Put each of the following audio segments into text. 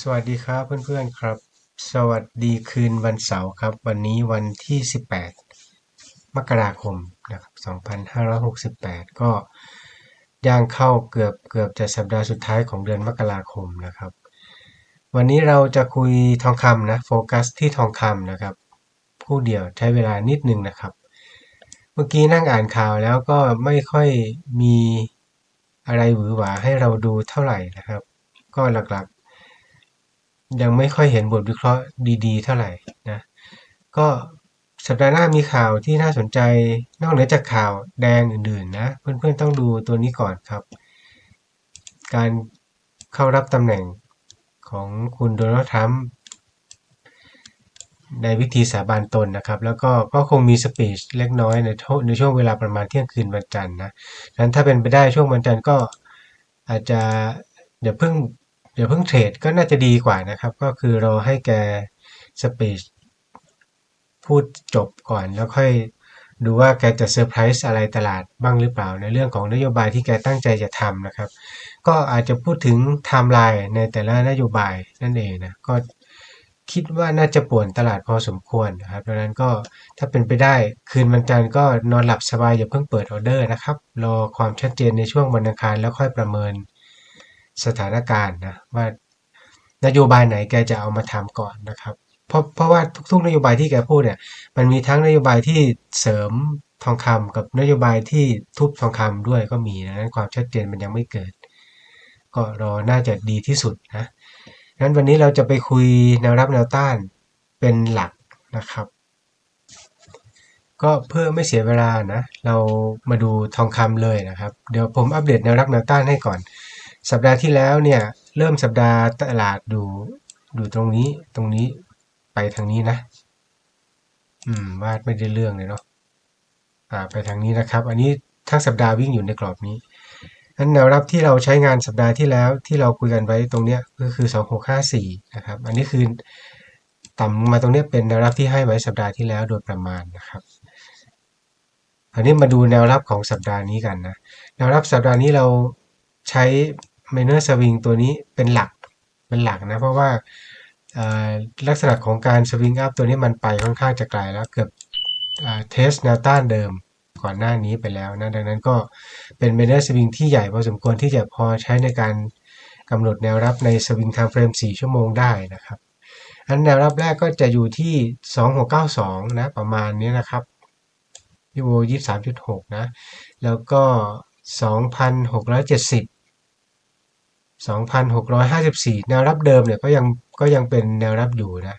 สวัสดีครับเพื่อนๆครับ สวัสดีคืนวันเสาร์ครับ วันนี้วันที่ 18 มกราคมนะครับ2568 ก็ย่างเข้าเกือบเกือบจะสัปดาห์สุดท้ายของเดือนมกราคมนะครับ วันนี้เราจะคุยทองคำนะโฟกัสที่ทองคำนะครับผู้เดียวใช้เวลานิดนึงนะครับ เมื่อกี้นั่งอ่านข่าวแล้วก็ไม่ค่อยมีอะไรหวือหวาให้เราดูเท่าไหร่นะครับ ก็หลัก ยังไม่ค่อยเห็นบทวิเคราะห์ดี ๆ เท่าไหร่นะ ก็สัปดาห์หน้ามีข่าวที่น่าสนใจนอกเหนือจากข่าวแดงอื่น ๆ นะ เพื่อน ๆ ต้องดูตัวนี้ก่อนครับ การเข้ารับตำแหน่งของคุณโดนัลด์ทรัมป์ในวิธีสาบานตนนะครับ แล้วก็ก็คงมีสปีชเล็กน้อยในในช่วงเวลาประมาณเที่ยงคืนวันจันทร์นะงนั้นถ้าเป็นไปได้ช่วงวันจันทร์ก็อาจจะเดี๋ยวเพิ่ง เดี๋ยวเพิ่งเทรดก็น่าจะดีกว่านะครับ ก็คือราให้แกสปีชพูดจบก่อนแล้วค่อยดูว่าแกจะเซอร์ไพรส์อะไรตลาดบ้างหรือเปล่า ในเรื่องของนโยบายที่แกตั้งใจจะทำนะครับ ก็อาจจะพูดถึงไทม์ไลน์ในแต่ละนโยบายนั่นเองนะ ก็คิดว่าน่าจะป่วนตลาดพอสมควรนะครับดังนั้นก็ถ้าเป็นไปได้คืนวันจันทร์ก็นอนหลับสบายอย่าเพิ่งเปิดออเดอร์นะครับ รอความชัดเจนในช่วงวันอังคารแล้วค่อยประเมิน สถานการณ์นะว่านโยบายไหนแกจะเอามาทำก่อนนะครับเพราะเพราะว่าทุกๆนโยบายที่แกพูดเนี่ยมันมีทั้งนโยบายที่เสริมทองคำกับนโยบายที่ทุบทองคำด้วยก็มีนะนั้นความชัดเจนมันยังไม่เกิด ก็รอน่าจะดีที่สุดนะงั้นวันนี้เราจะไปคุยแนวรับแนวต้านเป็นหลักนะครับ ก็เพื่อไม่เสียเวลานะ เรามาดูทองคำเลยนะครับ เดี๋ยวผมอัปเดตแนวรับแนวต้านให้ก่อน สัปดาห์ที่แล้วเนี่ยเริ่มสัปดาห์ตลาดดูดูตรงนี้ตรงนี้ไปทางนี้นะ อืมวาดไม่ได้เรื่องเลยเนาะอ่า ไปทางนี้นะครับ อันนี้ทั้งสัปดาห์วิ่งอยู่ในกรอบนี้นั้นแนวรับที่เราใช้งานสัปดาห์ที่แล้วที่เราคุยกันไว้ตรงเนี้ยก็คือ 2654 นะครับ อันนี้คือต่ำมาตรงเนี้ยเป็นแนวรับที่ให้ไว้สัปดาห์ที่แล้วโดยประมาณนะครับอันนี้มาดูแนวรับของสัปดาห์นี้กันนะแนวรับสัปดาห์นี้เราใช้ minor swing ตัวนี้เป็นหลักเป็นหลักนะ เพราะว่าลักษณะของการสวิงอัพตัวนี้มันไปค่อนข้างจะไกลแล้วเกือบเทสแนวต้านเดิมก่อนหน้านี้ไปแล้วนะดังนั้นก็เป็นเมเนอร์สวิงที่ใหญ่พอสมควรที่จะพอใช้ในการกำหนดแนวรับในสวิงไทม์เฟรม 4 ชั่วโมงได้นะครับ อันแนวรับแรกก็จะอยู่ที่ 2692 นะประมาณนี้นะครับยูโร23.6 นะ แล้วก็ 2,670 2,654 แนวรับเดิมเนี่ยก็ยังก็ยังเป็นแนวรับอยู่นะ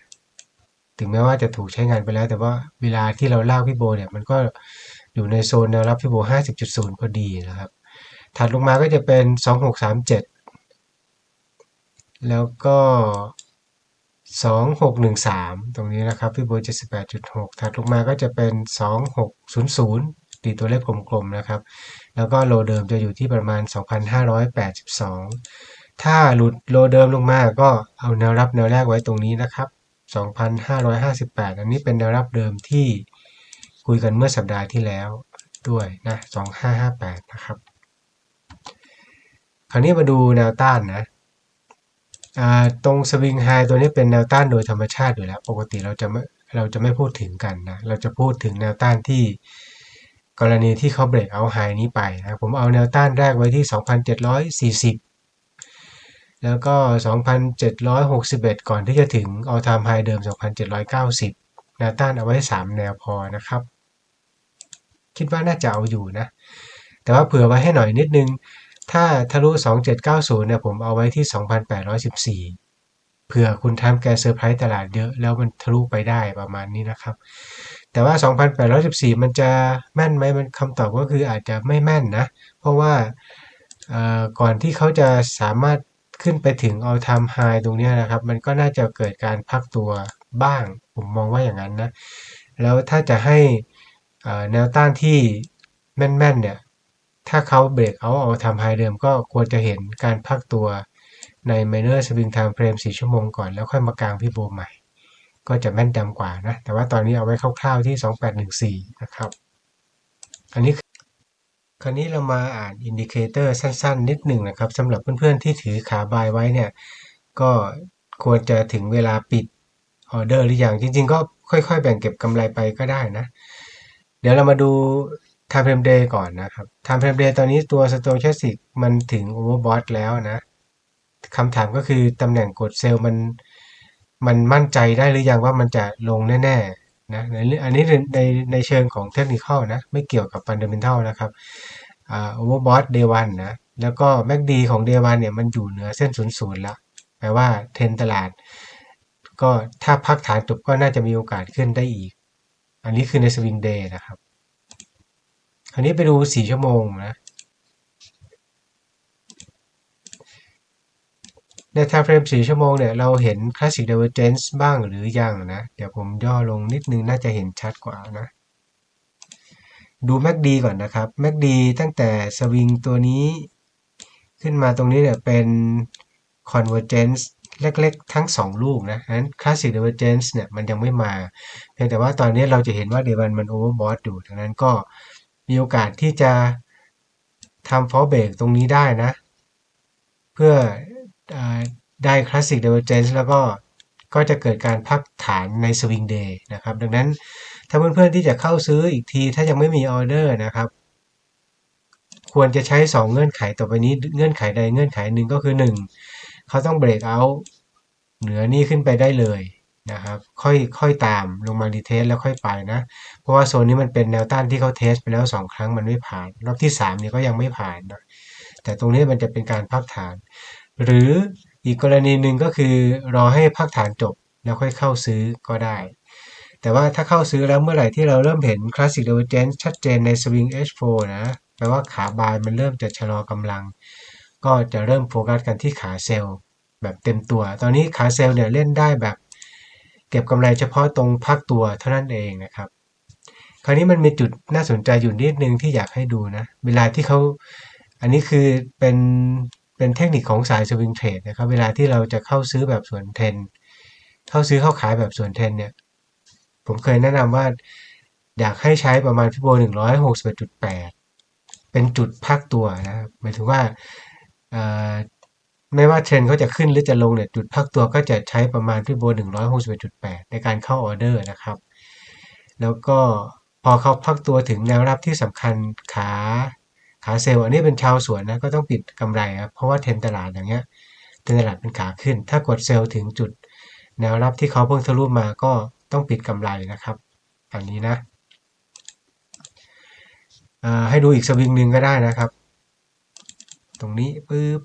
ถึงแม้ว่าจะถูกใช้งานไปแล้ว แต่ว่าเวลาที่เราเล่าพี่โบเนี่ยมันก็อยู่ในโซนแนวรับพี่โบ 50.0 พอดีนะครับ ถัดลงมาก็จะเป็น 2637 แล้วก็ 2613 ตรงนี้นะครับพี่โบ 78.6 ถัดลงมาก็จะเป็น 2600 ตีตัวเลขกลมๆนะครับ แล้วก็โลเดิมจะอยู่ที่ประมาณ 2,582 ถ้าหลุดโลเดิมลงมาก็เอาแนวรับแนวแรกไว้ตรงนี้นะครับ 2,558 อันนี้เป็นแนวรับเดิมที่คุยกันเมื่อสัปดาห์ที่แล้วด้วยนะ 2558 นะครับ คราวนี้มาดูแนวต้านนะตรงสวิงไฮตัวนี้เป็นแนวต้านโดยธรรมชาติอยู่แล้ว ปกติเราจะไม่เราจะไม่พูดถึงกันนะ เราจะพูดถึงแนวต้านที่ กรณีที่เขาเบรกเอาไฮนี้ไปนะผมเอาแนวต้านแรกไว้ที่ 2,740 แล้วก็ 2,761 ก่อนที่จะถึง all time high เดิม 2,790 แนวต้านเอาไว้ 3 แนวพอนะครับ คิดว่าน่าจะเอาอยู่นะ แต่ว่าเผื่อไว้ให้หน่อยนิดนึง ถ้าทะลุ 2790 เนี่ยผมเอาไว้ที่ 2,814เผื่อคุณทำแกเซอร์ไพรส์ตลาดเยอะแล้วมันทะลุไปได้ประมาณนี้นะครับ แต่ว่า 2,814 มันจะแม่นไหมมันคำตอบก็คืออาจจะไม่แม่นนะ เพราะว่าก่อนที่เขาจะสามารถขึ้นไปถึง all time high ตรงนี้นะครับ มันก็น่าจะเกิดการพักตัวบ้าง ผมมองว่าอย่างนั้นนะ แล้วถ้าจะให้แนวต้านที่แม่นๆเนี่ย ถ้าเขาเบรกเอาเอาทำไฮเดิมก็ควรจะเห็นการพักตัวใน minor swing time frame 4 ชั่วโมงก่อนแล้วค่อยมากลางพี่โบใหม่ ก็จะแม่นยำกว่านะ แต่ว่าตอนนี้เอาไว้คร่าวๆที่ 2814 นะครับ อันนี้คราวนี้เรามาอ่านอินดิเคเตอร์สั้นๆ นิดหนึ่งนะครับสำหรับเพื่อนๆที่ถือขาบายไว้เนี่ย ก็ควรจะถึงเวลาปิดออเดอร์หรือยังจริง ๆ ก็ค่อย ๆ แบ่งเก็บกำไรไปก็ได้นะ เดี๋ยวเรามาดู time frame day ก่อนนะครับ time frame day ตอนนี้ตัว stochastic มันถึง overbought แล้วนะคำถามก็คือตำแหน่งกดเซลล์มัน มันมั่นใจได้หรือยังว่ามันจะลงแน่ๆนะในอันนี้ในในเชิงของเทคนิคนะไม่เกี่ยวกับ fundamental นะครับอ่า overbought day one นะแล้วก็ MACD ของ day one เนี่ยมันอยู่เหนือเส้น00แล้วแปลว่าเทรนตลาด ก็ถ้าพักฐานจบก็น่าจะมีโอกาสขึ้นได้อีก อันนี้คือในสวิงเดย์นะครับ คราวนี้ไปดู 4 ชั่วโมงนะ ใน time frame 4 ชั่วโมงเนี่ย เราเห็น classic divergence บ้างหรือยังนะ เดี๋ยวผมย่อลงนิดนึงน่าจะเห็นชัดกว่านะ ดู MACD ก่อนนะครับ MACD ตั้งแต่สวิงตัวนี้ ขึ้นมาตรงนี้เนี่ยเป็น convergence เล็กๆ ทั้ง 2 ลูกนะนั้น classic divergence เนี่ยมันยังไม่มา เพียงแต่ว่าตอนนี้เราจะเห็นว่าเดวันมัน overbought อยู่ดังนั้นก็มีโอกาสที่จะทำ fall break ตรงนี้ได้นะ เพื่อ ได้ classic divergence แล้วก็ก็จะเกิดการพักฐานใน swing day นะครับ ดังนั้นถ้าเพื่อนๆที่จะเข้าซื้ออีกทีถ้ายังไม่มีออเดอร์นะครับควรจะใช้ 2 เงื่อนไขต่อไปนี้เงื่อนไขใดเงื่อนไขหนึ่งก็คือ 1 เขาต้อง break out เหนือนี้ขึ้นไปได้เลยนะครับค่อยค่อยตามลงมาดีเทสแล้วค่อยไปนะ เพราะว่าโซนนี้มันเป็นแนวต้านที่เขาเทสไปแล้ว 2 ครั้งมันไม่ผ่าน รอบที่3นี่ก็ยังไม่ผ่านนะแต่ตรงนี้มันจะเป็นการพักฐาน หรืออีกกรณีหนึ่งก็คือรอให้พักฐานจบแล้วค่อยเข้าซื้อก็ได้ แต่ว่าถ้าเข้าซื้อแล้วเมื่อไหร่ที่เราเริ่มเห็น Classic Divergence ชัดเจนใน Swing H4 นะแปลว่าขาบายมันเริ่มจะชะลอกำลัง ก็จะเริ่มโฟกัสกันที่ขาเซลล์แบบเต็มตัว ตอนนี้ขาเซลล์เนี่ยเล่นได้แบบ เก็บกำไรเฉพาะตรงพักตัวเท่านั้นเองนะครับ คราวนี้มันมีจุดน่าสนใจอยู่นิดนึงที่อยากให้ดูนะ เวลาที่เขาอันนี้คือเป็น เป็นเทคนิคของสายสวิงเทรดนะครับ เวลาที่เราจะเข้าซื้อแบบส่วนเทน เข้าซื้อเข้าขายแบบส่วนเทนเนี่ย ผมเคยแนะนำว่าอยากให้ใช้ประมาณฟิโบหนึ่งร้อยหกสิบจุดแปดเป็นจุดพักตัวนะครับหมายถึงว่าไม่ว่าเทรนเขาจะขึ้นหรือจะลงเนี่ยจุดพักตัวก็จะใช้ประมาณฟิโบหนึ่งร้อยหกสิบจุดแปดในการเข้าออเดอร์นะครับ แล้วก็พอเขาพักตัวถึงแนวรับที่สำคัญขา ขาเซลล์อันนี้เป็นชาวสวนนะก็ต้องปิดกำไรครับเพราะว่าเทรนตลาดอย่างเงี้ยเทรนตลาดเป็นขาขึ้น ถ้ากดเซลล์ถึงจุด แนวรับที่เขาเพิ่งทะลุมาก็ต้องปิดกำไรนะครับอันนี้นะให้ดูอีกสวิงหนึ่งก็ได้นะครับ ตรงนี้ปึ๊บ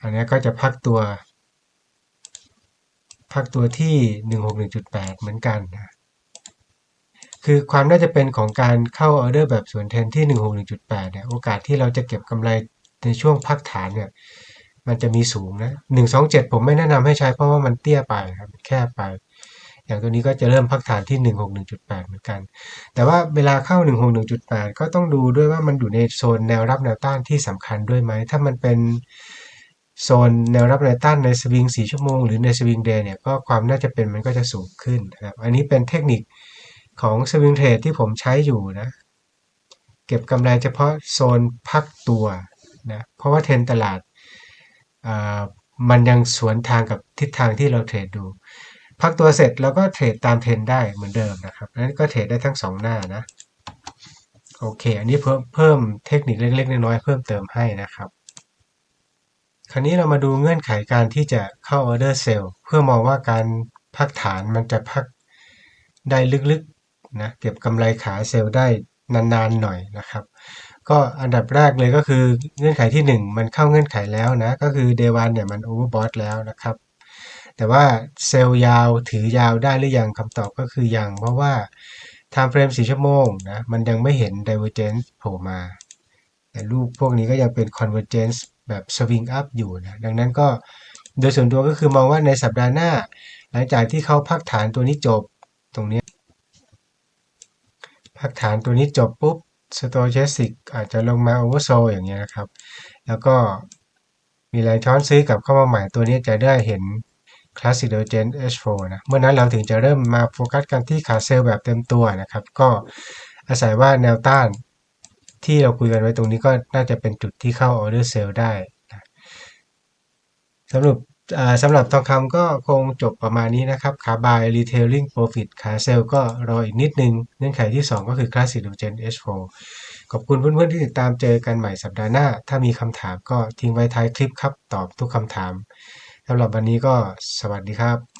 อันนี้ก็จะพักตัว พักตัวที่ 161.8 เหมือนกันนะ คือความน่าจะเป็นของการเข้าออเดอร์แบบส่วนแทนที่ 161.8เนี่ยโอกาสที่เราจะเก็บกำไรในช่วงพักฐานเนี่ยมันจะมีสูงนะ 127 ผมไม่แนะนำให้ใช้เพราะว่ามันเตี้ยไปครับแคบไป อย่างตัวนี้ก็จะเริ่มพักฐานที่ 161.8 เหมือนกัน แต่ว่าเวลาเข้า 161.8 ก็ต้องดูด้วยว่ามันอยู่ในโซนแนวรับแนวต้านที่สำคัญด้วยไหม ถ้ามันเป็นโซนแนวรับแนวต้านในสวิง 4 ชั่วโมง หรือในสวิงเดย์เนี่ยก็ความน่าจะเป็นมันก็จะสูงขึ้นนะครับ อันนี้เป็นเทคนิค ของสวิงเทรดที่ผมใช้อยู่นะ เก็บกำไรเฉพาะโซนพักตัวนะเพราะว่าเทรนตลาดมันยังสวนทางกับทิศทางที่เราเทรดดู พักตัวเสร็จแล้วก็เทรดตามเทรนได้เหมือนเดิมนะครับนั้นก็เทรดได้ทั้งสองหน้านะโอเค อันนี้เพิ่มเพิ่มเทคนิคเล็ก ๆ น้อยๆเพิ่มเติมให้นะครับ คราวนี้เรามาดูเงื่อนไขการที่จะเข้าออเดอร์เซลล์เพื่อมองว่าการพักฐานมันจะพักได้ลึกๆ นะเก็บกำไรขาเซลล์ได้นานๆหน่อยนะครับ ก็อันดับแรกเลยก็คือเงื่อนไขที่ 1 มันเข้าเงื่อนไขแล้วนะ ก็คือเดวันเนี่ยมันโอเวอร์บอทแล้วนะครับ แต่ว่าเซลล์ยาวถือยาวได้หรือยังคำตอบก็คือยัง เพราะว่า time frame 4ชั่วโมงนะมันยังไม่เห็น divergence โผล่มา แต่รูปพวกนี้ก็ยังเป็น convergence แบบ swing up อยู่นะดังนั้นก็โดยส่วนตัวก็คือมองว่าในสัปดาห์หน้า หลังจากที่เขาพักฐานตัวนี้จบตรงนี้ พักฐานตัวนี้จบปุ๊บสโตเชสิกอาจจะลงมาโอเวอร์โซอย่างเงี้ยนะครับ แล้วก็มีแรงช้อนซื้อกลับเข้ามาใหม่ตัวนี้จะได้เห็น Classic d o g e n H4 นะ เมื่อนั้นเราถึงจะเริ่มมาโฟกัสกันที่ขาเซลล์แบบเต็มตัวนะครับ ก็อาศัยว่าแนวต้านที่เราคุยกันไว้ตรงนี้ก็น่าจะเป็นจุดที่เข้าออเดอร์เซลได้นะสรุป สำหรับทองคำก็คงจบประมาณนี้นะครับขาบาย retailing profit ขาเซลก็รออีกนิดนึง เงื่อนไขที่ 2 ก็คือ classic dogen H4 ขอบคุณเพื่อนๆที่ติดตามเจอกันใหม่สัปดาห์หน้า ถ้ามีคำถามก็ทิ้งไว้ท้ายคลิปครับ ตอบทุกคำถามสำหรับวันนี้ก็สวัสดีครับ